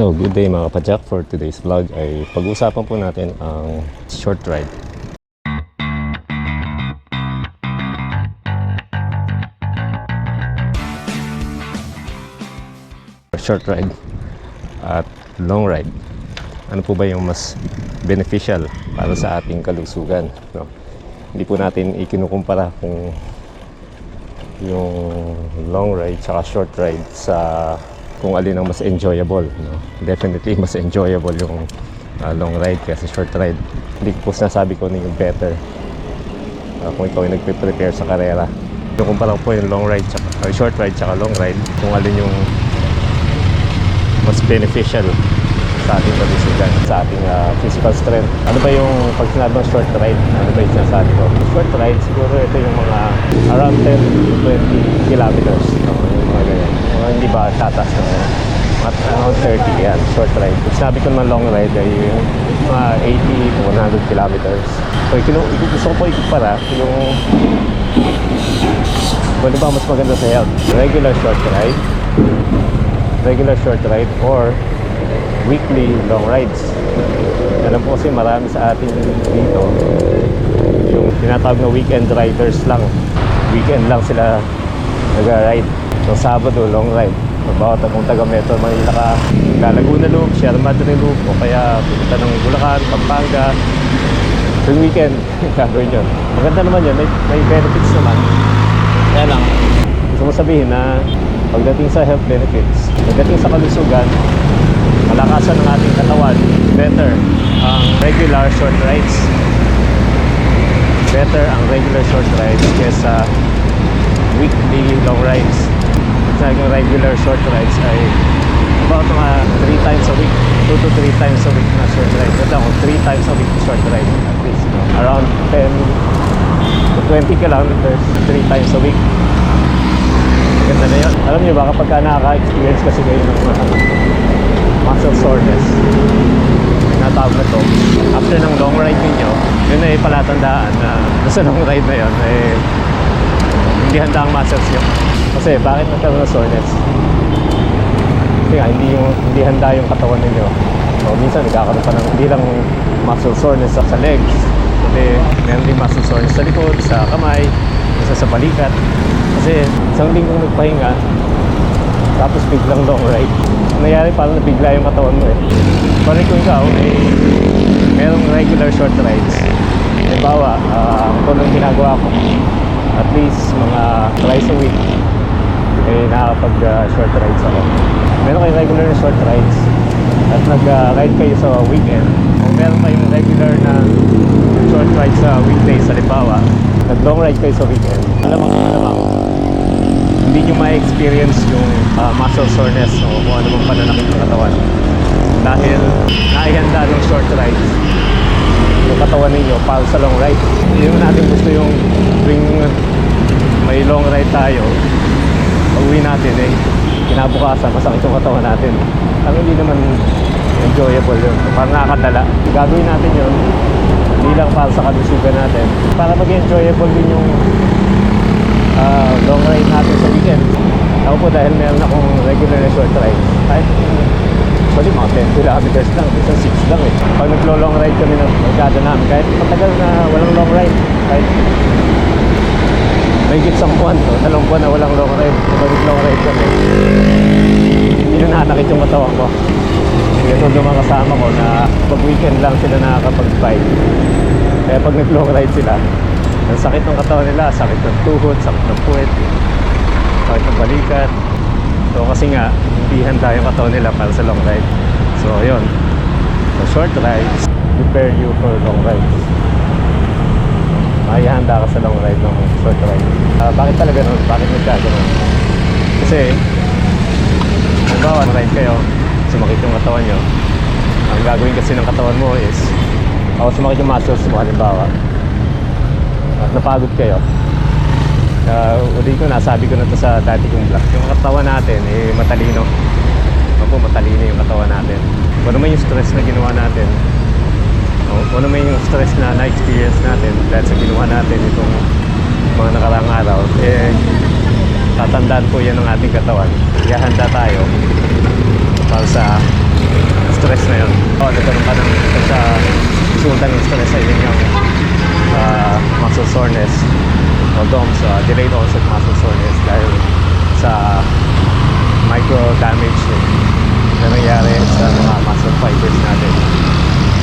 So, good day mga kapadyak. For today's vlog ay pag-uusapan po natin ang short ride. Short ride at long ride. Ano po ba yung mas beneficial para sa ating kalusugan? No? Hindi po natin ikinukumpara kung yung long ride tsaka short ride sa kung alin ang mas enjoyable. No? Definitely mas enjoyable yung uh, long ride kaysa short ride. Hindi ko po sinasabi ko ano yung better uh, kung ikaw ay nagpe-prepare sa karera. Yung kumpara po yung long ride tsaka, uh, short ride tsaka long ride kung alin yung mas beneficial sa ating kalusugan, sa ating uh, physical strength. Ano ba yung pag sinabang short ride? Ano ba yung sinasabi ko? Short ride, siguro ito yung mga around 10 to 20 kilometers. No? Mga hindi ba tatas na at around 30 yan, short ride. Pag sinabi ko naman long ride ay yung mga 80 to 100 kilometers. So, ikinu- gusto ko po ikumpara yung ano ba mas maganda sa health? Regular short ride, regular short ride, or weekly long rides. Alam po kasi marami sa atin dito yung tinatawag na weekend riders lang. Weekend lang sila nag-ride. So Sabado, long ride. So, bawat kung taga Metro Manila ka, Laguna Loop, Sierra Madre Loop, o kaya pupunta ng Bulacan, Pampanga. So weekend, gagawin yun. Maganda naman yun, may, may benefits naman. Kaya lang, gusto mo sabihin na pagdating sa health benefits, pagdating sa kalusugan, malakasan ng ating katawan, better ang regular short rides. Better ang regular short rides kesa weekly long rides. Sa yung regular short rides ay about mga 3 times a week, 2 to 3 times a week na short ride. Ito ako, 3 times a week short ride at least. No? Around 10 to 20 kilometers, 3 times a week. Ganda na yun. Alam niyo ba, kapag ka nakaka-experience kasi kayo ng mga muscle soreness, natawag na to, after ng long ride ninyo, yun ay palatandaan na sa long ride na yun, eh, hindi handa ang muscles nyo. Kasi bakit nagkaroon ng soreness? Kasi hindi, yung, hindi handa yung katawan ninyo. So, minsan nagkakaroon pa ng hindi lang muscle soreness sa, sa legs, kundi meron din muscle soreness sa likod, sa kamay, isa sa balikat. Kasi isang linggong nagpahinga, tapos biglang long ride. Ang nangyari parang nabigla yung katawan mo eh. Parang kung ikaw, eh, merong regular short rides. Halimbawa, uh, ito nung ginagawa ko, at least mga twice a week, eh, nakakapag uh, short rides ako. Meron kayo regular na short rides at nag-ride kayo sa weekend. O meron kayong regular na short ride sa weekdays halimbawa nag-long ride kayo sa weekend alam mo, alam hindi nyo ma-experience yung uh, muscle soreness o kung ano mang pananakit ng katawan. Dahil naihanda ng short rides yung katawan ninyo para sa long ride. Naman natin gusto yung tuwing may long ride tayo pag uwi natin eh kinabukasan masakit yung katawan natin. Ang hindi naman enjoyable yun. Parang nakakadala. Gagawin natin yun. Hindi lang para sa kalusugan natin. Para maging enjoyable din yung ah, long ride natin sa weekend. Ako po dahil meron akong regular na short ride. Kahit Actually, mga 10 kilometers lang, minsan 6 lang eh. Pag naglo-long ride kami ng barkada namin, kahit matagal na walang long ride, kahit may git isang buwan to, dalawang buwan na walang long ride, pag nag-long ride kami, hindi na nanakit yung katawan ko. Ito yung mga kasama ko na pag weekend lang sila nakakapag-bike. Kaya pag nag-long ride sila, ang sakit ng katawan nila, sakit ng tuhod, sakit ng puwet, sakit ng balikat. So kasi nga, hindi handa yung katawan nila para sa long ride. So yun. So short rides, prepare you for long rides. Makihanda ka sa long ride ng short ride. Ah, bakit talaga nun? Bakit nagkaganon? Kasi, halimbawa, ride kayo, sumakit yung katawan nyo. Ang gagawin kasi ng katawan mo is, o sumakit yung muscles mo, halimbawa, at napagod kayo, Uh, uli ko, nasabi ko na to sa dati kong vlog. Yung katawan natin, eh, matalino. Opo, matalino yung katawan natin. Kung naman yung stress na ginawa natin, o kung naman yung stress na na-experience natin dahil sa ginawa natin itong mga nakaraang araw, eh, tatandaan po yan ng ating katawan. Kaya handa tayo para sa stress na yun. O, nagkaroon ka ng sa resulta ng stress sa inyong uh, muscle soreness o DOMS, uh, delayed onset muscle soreness dahil sa micro damage na nangyari sa mga muscle fibers natin.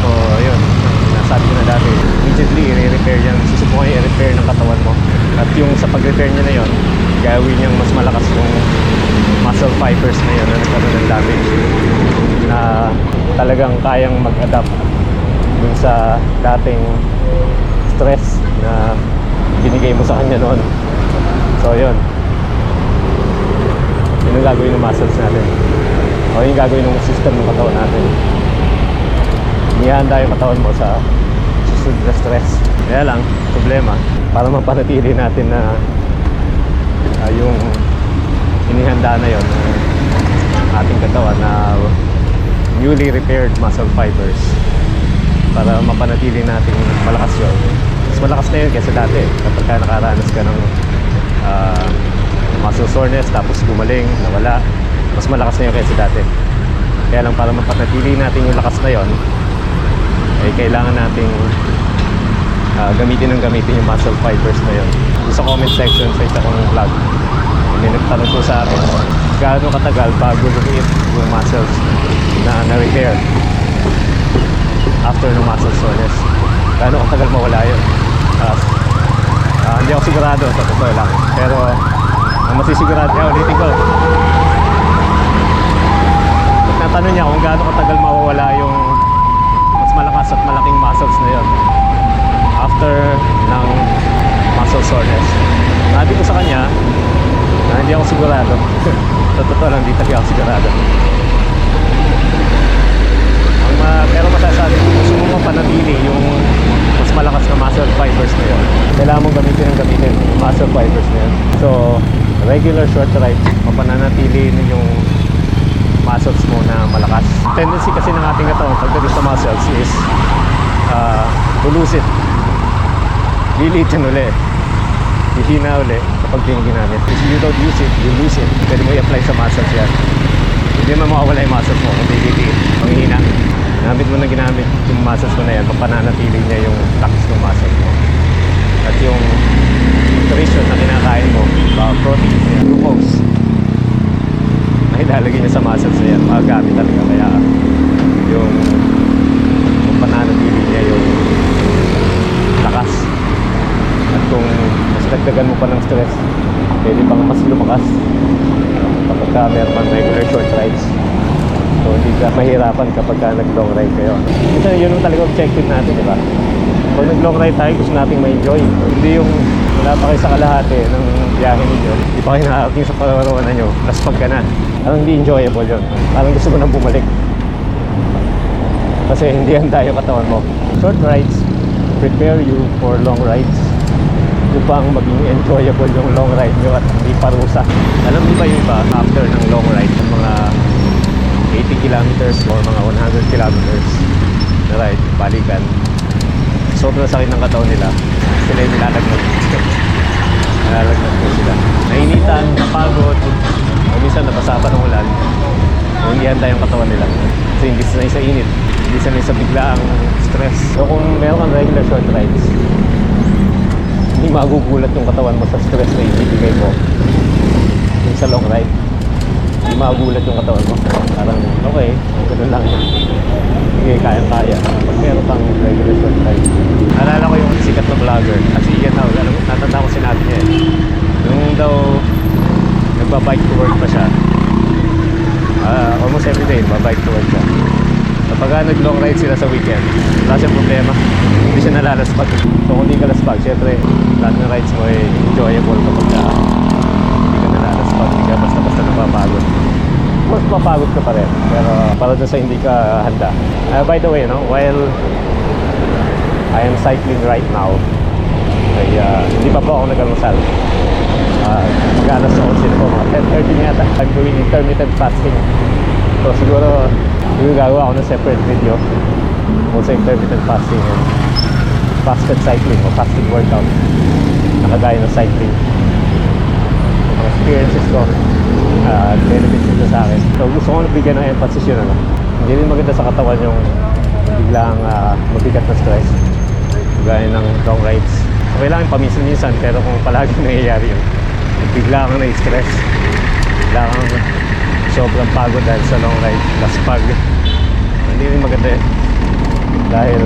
So, yun, ang nasabi ko na dati, immediately i-repair yan, susubukan i-repair ng katawan mo. At yung sa pag-repair niya na yun, gawin niyang mas malakas yung muscle fibers na yun na nagkaroon ng damage na talagang kayang mag-adapt dun sa dating stress na binigay mo sa kanya noon. So, yun. Yun ang gagawin ng muscles natin. O yung gagawin ng system ng katawan natin. Inihanda yung katawan mo sa susunod na stress. Kaya lang, problema, para mapanatili natin na ah, yung inihanda na yon ng ating katawan na newly repaired muscle fibers para mapanatili natin malakas yun. Mas malakas na yun kaysa dati kapag ka nakaranas ka ng ah, muscle soreness tapos gumaling, nawala. Mas malakas na yun kaysa dati. Kaya lang para mapanatili natin yung lakas na yon eh kailangan nating ah, gamitin ng gamitin yung muscle fibers na yun. Sa comment section sa isa kong vlog, may nagtanong ko sa akin, gaano katagal bago lumiit yung muscles na na-repair after ng muscle soreness. Gaano katagal mawala yun? Ah, ah, hindi ako sigurado sa totoo lang. Pero ang masisigurado niya, ulitin ko. Pag niya kung gaano katagal mawawala yung mas malakas at malaking muscles na yun after ng muscle soreness. Sabi ko sa kanya na hindi ako sigurado. sa totoo lang, hindi talaga ako sigurado. Ang ma- pero masasabi ko, gusto mo mapanatili yung mas malakas na muscle fibers na yun. Kailangan mong gamitin ang gamitin yung muscle fibers na yun. So, regular short rides, mapananatili yung muscles mo na malakas. Tendency kasi ng ating katawan pagdating sa muscles is uh, to lose it. Lilitin uli. Hihina uli kapag mo ginamit. If you don't use it, you lose it. Pwede mo i-apply sa muscles yan. Hindi mo mawawala yung muscles mo kung lilitin. Ang hihina. Ginamit mo na ginamit yung muscles mo na yan, mapananatili niya yung lakas ng muscles mo. At yung nutrition na kinakain mo, uh, protein, glucose, ilalagay niya sa muscles na yan, magagamit talaga. Kaya yung, yung pananatili niya yung lakas. At kung mas dagdagan mo pa ng stress, pwede pang mas lumakas kapag ka meron kang regular short rides. So hindi ka mahirapan kapag ka nag-long ride kayo. Kasi yun ang talaga objective natin, di ba? Pag nag-long ride tayo, gusto nating ma-enjoy. Hindi yung wala pa kayo sa kalahati ng biyahe ninyo. Hindi pa kayo nakakating sa pararawanan nyo. Tapos pag ka na, parang hindi enjoyable yun. Parang gusto mo nang bumalik. Kasi hindi handa yung katawan mo. Short rides prepare you for long rides upang maging enjoyable yung long ride nyo at hindi parusa. Alam mo ba yung iba, after ng long ride, ng mga 80 kilometers or mga 100 kilometers na ride, balikan, sobrang sakit ng katawan nila. Sila yung nilalagnat. nilalagnat po sila. Nainitan, napagod, o minsan napasapa ng ulan, hindi handa yung katawan nila. Kasi hindi sanay sa init, hindi sanay sa biglaang stress. So kung meron kang regular short rides, hindi magugulat yung katawan mo sa stress na ibibigay mo yung sa long ride. Hindi magugulat yung katawan mo. Parang, okay, ganun lang. Sige, kaya-kaya. Pag meron kang regular short ride. Alala ko yung sikat na vlogger. Kasi Ian Howell, alam mo, natanda ko sinabi niya eh. Nung daw nagbabike to work pa siya, Ah, almost every day, mabike to work siya. Kapag ah, nag-long ride sila sa weekend, wala siyang problema. Hindi siya nalalaspag. So kung hindi ka laspag, syempre, lahat ng rides mo ay enjoyable kapag ah, hindi ka nalalaspag, hindi ka basta-basta napapagod. Course, mapagod ka pa rin. Pero para dun sa hindi ka handa. Ah, by the way, no, while I am cycling right now, ay ah, hindi pa po ako nag-almusal. Uh, mag-alas sa 11 po, mga 10.30 na yata. I'm doing intermittent fasting. So siguro, siguro gagawa ako ng separate video kung sa intermittent fasting and fasted cycling o fasting workout. Nakagaya ng cycling. Mga experiences ko, uh, benefits nito sa akin. So gusto ko na bigyan ng emphasis yun ano. Hindi rin maganda sa katawan yung biglang ah, mabigat na stress. Gaya ng long rides. Okay lang yung paminsan-minsan pero kung palagi nangyayari yun, bigla kang na-stress. Bigla kang sobrang pagod dahil sa long ride. Plus pag hindi rin maganda eh. Dahil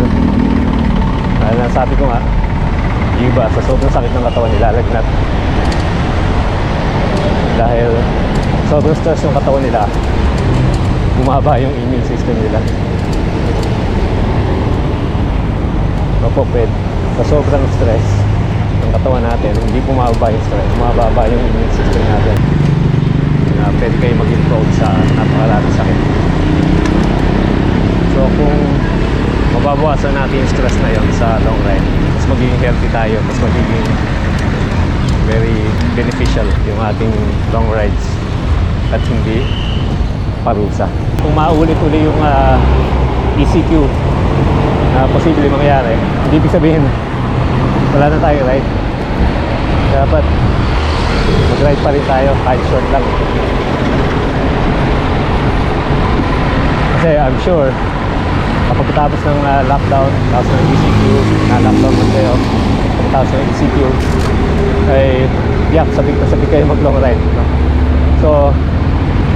dahil nasabi ko nga, iba sa sobrang sakit ng katawan nilalagnat. Dahil sobrang stress ng katawan nila, bumaba yung immune system nila. Mapoped, sa sobrang stress ng katawan natin, hindi bumaba yung stress, bumababa yung immune system natin. Na pwede kayo mag-improve sa napakaraming sakit. So kung mababawasan natin yung stress na yon sa long ride, mas magiging healthy tayo, mas magiging very beneficial yung ating long rides at hindi parusa. Kung maulit-uli yung ah, ECQ na posible mangyari, hindi ibig sabihin wala na tayo ride. Dapat mag-ride pa rin tayo kahit short lang. Kasi I'm sure kapag tapos ng ah, lockdown, tapos ng ECQ, na lockdown mo kayo, tapos ng ECQ, ay yak, sabik na sabik kayo mag long ride. No? So,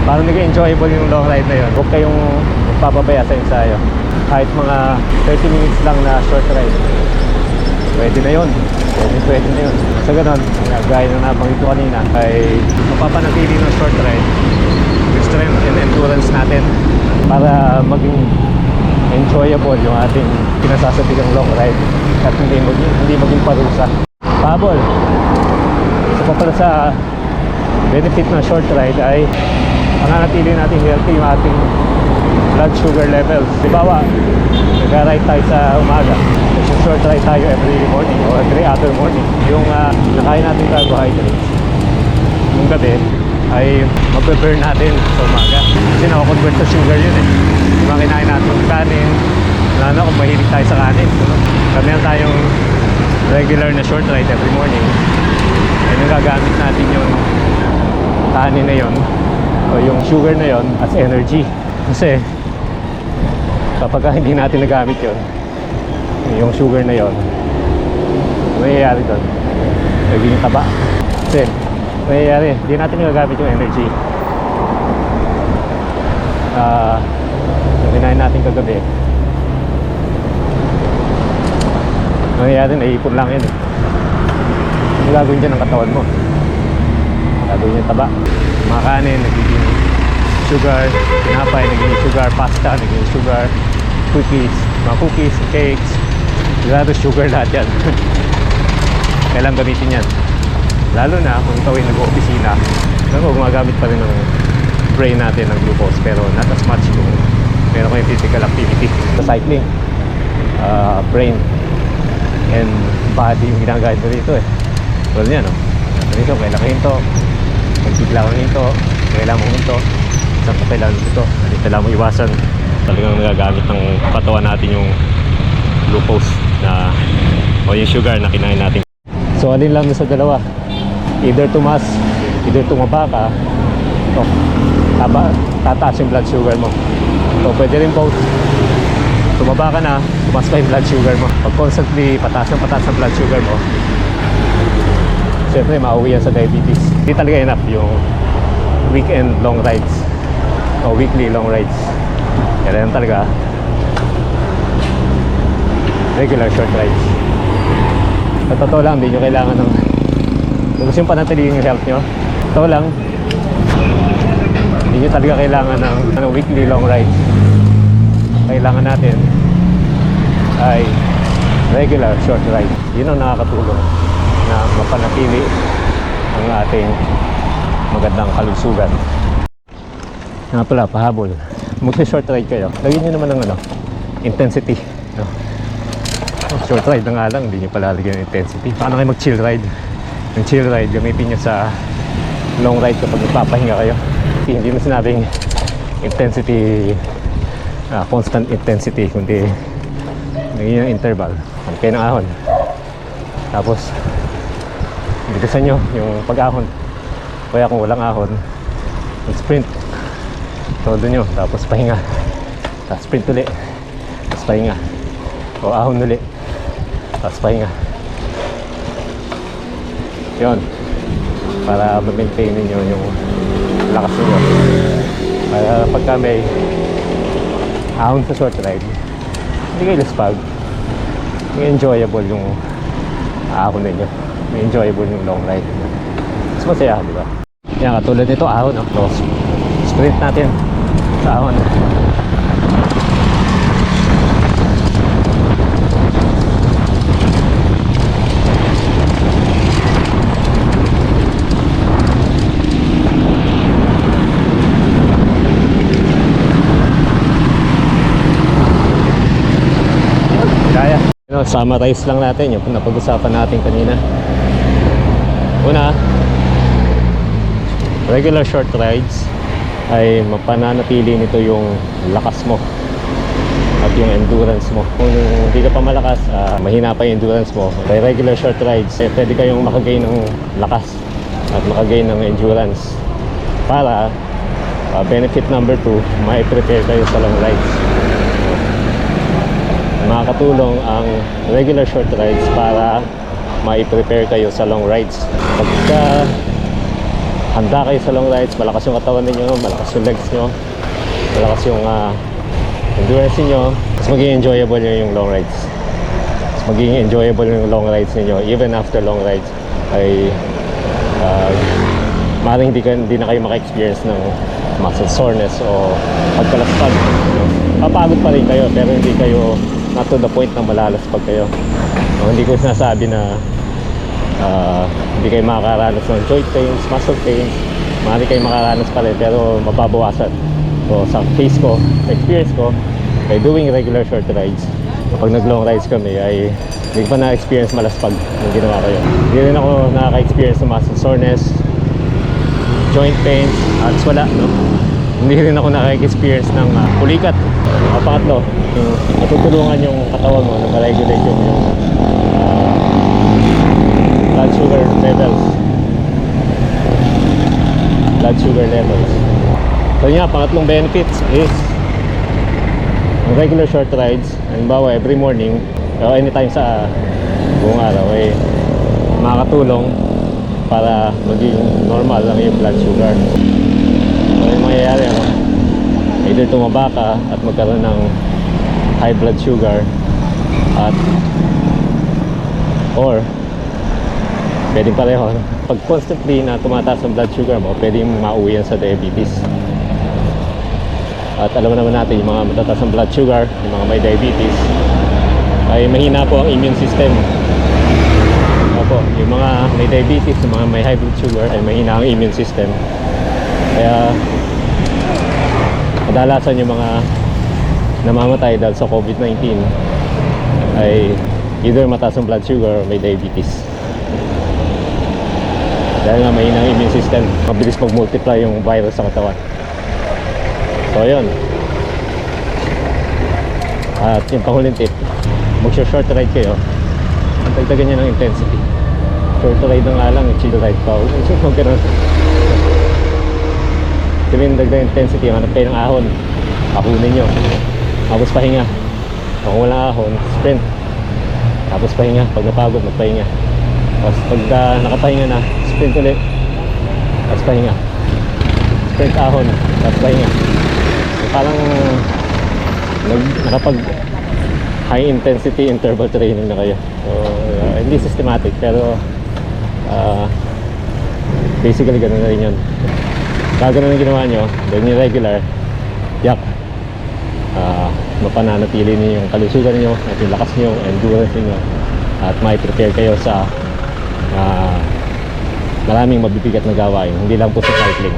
parang naging enjoyable yung long ride na yun. Huwag kayong magpapabaya sa ensayo. Kahit mga 30 minutes lang na short ride, pwede na yun. Pwede, pwede na yun. Sa ganun, gaya na nabanggit ko kanina, ay mapapanatili ng short ride yung strength and endurance natin para maging enjoyable yung ating pinasasabigang long ride at hindi maging, hindi maging parusa. Pabol, isa pa pala sa benefit ng short ride ay nananatili natin healthy yung ating blood sugar levels. Halimbawa, nag-ride tayo sa umaga. Short ride tayo every morning or every other morning. Yung uh, nakain natin carbohydrates. Yung gabi ay mape-burn natin sa umaga. Kasi nakakonvert sa sugar yun eh. Yung mga kinain natin yung kanin, lalo na kung mahilig tayo sa kanin. Kaya meron tayong regular na short ride every morning. Ay nagagamit natin yung kanin na yon o yung sugar na yon as energy. Kasi kapag ka hindi natin nagamit yon yung sugar na yon nangyayari doon naging taba. Kasi nangyayari hindi natin nagagamit yung energy. Ah yung kinain natin kagabi. Nangyayari naipon lang yun eh. Yung gagawin dyan ng katawan mo? Gagawin yung taba? Mga kanin nagiging sugar tinapay nagiging sugar pasta nagiging sugar cookies mga cookies cakes. Sigurado sugar lahat yan. Kailangan gamitin yan. Lalo na kung ikaw ay nag-opisina. Ano, gumagamit pa rin ng brain natin ng glucose pero not as much kung meron kayong physical activity. Sa cycling uh, brain and body yung ginagamit mo dito eh. Tulad yan no? Dito kailangan hinto kung bigla kang hinto kailangan mong hinto saan ka kailangan dito. Dito kailangan mo iwasan. Talagang nagagamit ng katawan natin yung glucose na o yung sugar na kinain natin. So alin lang sa dalawa. Either tumas either tumaba ka o taba, tataas yung blood sugar mo. So pwede rin both. Tumaba ka na tumas pa yung blood sugar mo. Pag constantly pataas ng pataas ang blood sugar mo syempre mauwi yan sa diabetes. Hindi talaga enough yung weekend long rides o weekly long rides. Kailangan talaga. Regular short rides. Sa totoo lang hindi nyo kailangan ng kung gusto yung panatilihin yung health nyo totoo lang. Hindi nyo talaga kailangan ng, ng weekly long rides. Kailangan natin ay regular short ride yun ang nakakatulong na mapanatili ang ating magandang kalusugan nga pala pahabol. Magsa-short ride kayo. Lagyan nyo naman ng ano intensity. No? Short ride na nga lang hindi nyo pala ng intensity. Paano kayo mag chill ride? Yung chill ride gamitin nyo sa long ride kapag nagpapahinga kayo. Hindi mo sinabing intensity ah, constant intensity kundi naging yung interval. Kayo ng ahon. Tapos bilisan nyo yung pag-ahon. Kaya kung walang ahon sprint todo nyo tapos pahinga Tapos sprint ulit. Tapos pahinga. O ahon ulit. Tapos pahinga. Yun. Para ma-maintain ninyo yung lakas ninyo. Para pagka may ahon sa short ride, hindi kayo lispag. May enjoyable yung ahon ninyo. May enjoyable yung long ride. Mas masaya, di ba? Yan, katulad nito ahon. No? So, sprint natin sa ahon. Know, summarize lang natin yung napag-usapan natin kanina. Una, regular short rides ay mapananatili nito yung lakas mo at yung endurance mo. Kung hindi ka pa malakas, ah, mahina pa yung endurance mo. By regular short rides, eh, pwede kayong makagain ng lakas at makagain ng endurance para ah, benefit number 2, mai-prepare kayo sa long rides makakatulong ang regular short rides para mai-prepare kayo sa long rides. Pagka handa kayo sa long rides, malakas yung katawan ninyo, malakas yung legs nyo, malakas yung ah, endurance niyo, mas magiging enjoyable yung long rides. Mas magiging enjoyable yung long rides niyo even after long rides ay uh, maaaring hindi, hindi na kayo maka-experience ng muscle soreness o pagkalaspag. Papagod pa rin kayo pero hindi kayo not to the point na malalaspag kayo. No, hindi ko sinasabi na ah, hindi kayo makakaranas ng joint pains, muscle pains. Maaari kayo makaranas pa rin pero mababawasan. So sa case ko, experience ko, by doing regular short rides, kapag nag-long rides kami ay hindi pa na-experience malaspag yung ginawa ko yun. Hindi rin ako nakaka-experience ng muscle soreness, joint pains, at wala, no? Hindi rin ako nakaka-experience ng uh, pulikat. At pangatlo, yung natutulungan yung katawan mo na ma-regulate yung, yung ah, blood sugar levels. Blood sugar levels. So yun nga, pangatlong benefits is regular short rides, halimbawa every morning, o anytime sa buong araw, ay makakatulong para maging normal ang iyong blood sugar. So yung mangyayari, ano, either tumaba ka at magkaroon ng high blood sugar at or pwedeng pareho pag constantly na tumataas ang blood sugar mo pwedeng mauwi yan sa diabetes. At alam naman natin yung mga matataas ang blood sugar yung mga may diabetes ay mahina po ang immune system. Opo, yung mga may diabetes, yung mga may high blood sugar ay mahina ang immune system. Kaya kadalasan yung mga namamatay dahil sa COVID-19 ay either mataas ang blood sugar or may diabetes. Dahil nga mahina ang immune system, mabilis mag-multiply yung virus sa katawan. So, yun. At yung panghuling tip, mag-short ride kayo, ang dagdagan niya ng intensity. Short ride na nga lang, chill ride pa. Huwag ka na Sabihin dagdag intensity, hanap kayo ng ahon. Akunin nyo. Tapos pahinga. Kung wala ahon, sprint. Tapos pahinga. Pag napagod, magpahinga. Tapos pag ah, nakapahinga na, sprint ulit. Tapos pahinga. Sprint ahon. Tapos pahinga. So, parang nag, nakapag high intensity interval training na kayo. So, ah, hindi systematic pero ah, basically ganun na rin yun. Gagano yung ginawa nyo, then yung regular, yak, ah mapananatili niyo yung kalusugan niyo at yung lakas niyo, endurance niyo at may prepare kayo sa ah, maraming mabibigat na gawain, hindi lang po sa cycling.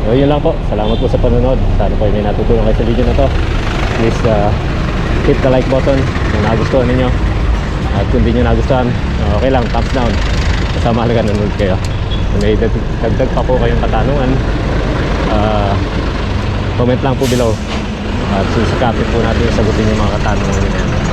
So yun lang po, salamat po sa panonood. Sana po ay may natutulong kayo sa video na to. Please ah, hit the like button kung nagustuhan ninyo. At kung hindi nyo nagustuhan, okay lang, thumbs down. Basta mahalaga nanonood kayo. Kung may dag- dagdag pa po kayong katanungan, ah, comment lang po below. At sisikapin po natin sagutin yung mga katanungan nyo.